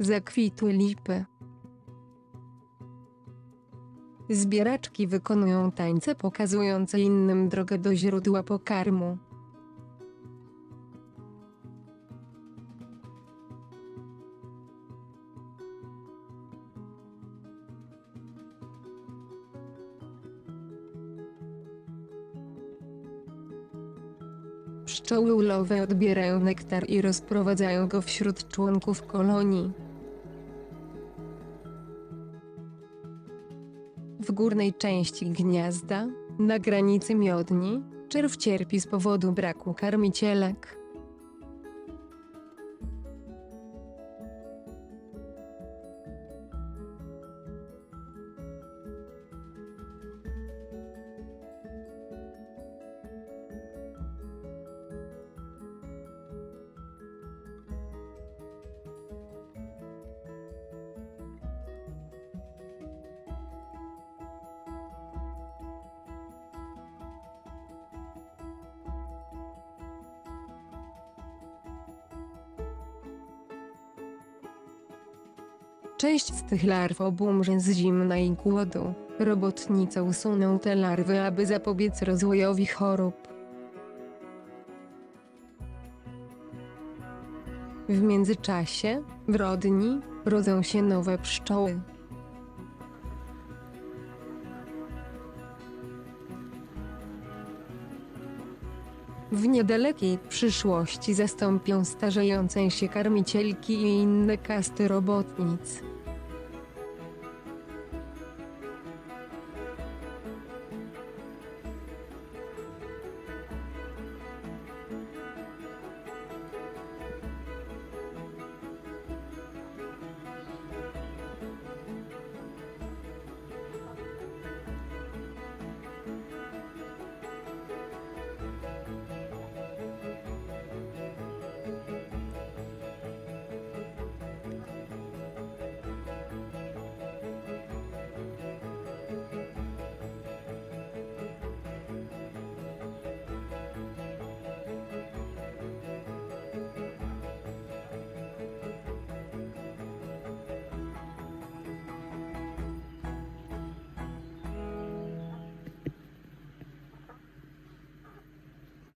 Zakwitły lipy. Zbieraczki wykonują tańce pokazujące innym drogę do źródła pokarmu. Pszczoły ulowe odbierają nektar i rozprowadzają go wśród członków kolonii. W górnej części gniazda, na granicy miodni, czerw cierpi z powodu braku karmicielek. Część z tych larw obumrze z zimna i głodu. Robotnice usuną te larwy, aby zapobiec rozwojowi chorób. W międzyczasie, w rodni, rodzą się nowe pszczoły. W niedalekiej przyszłości zastąpią starzejące się karmicielki i inne kasty robotnic.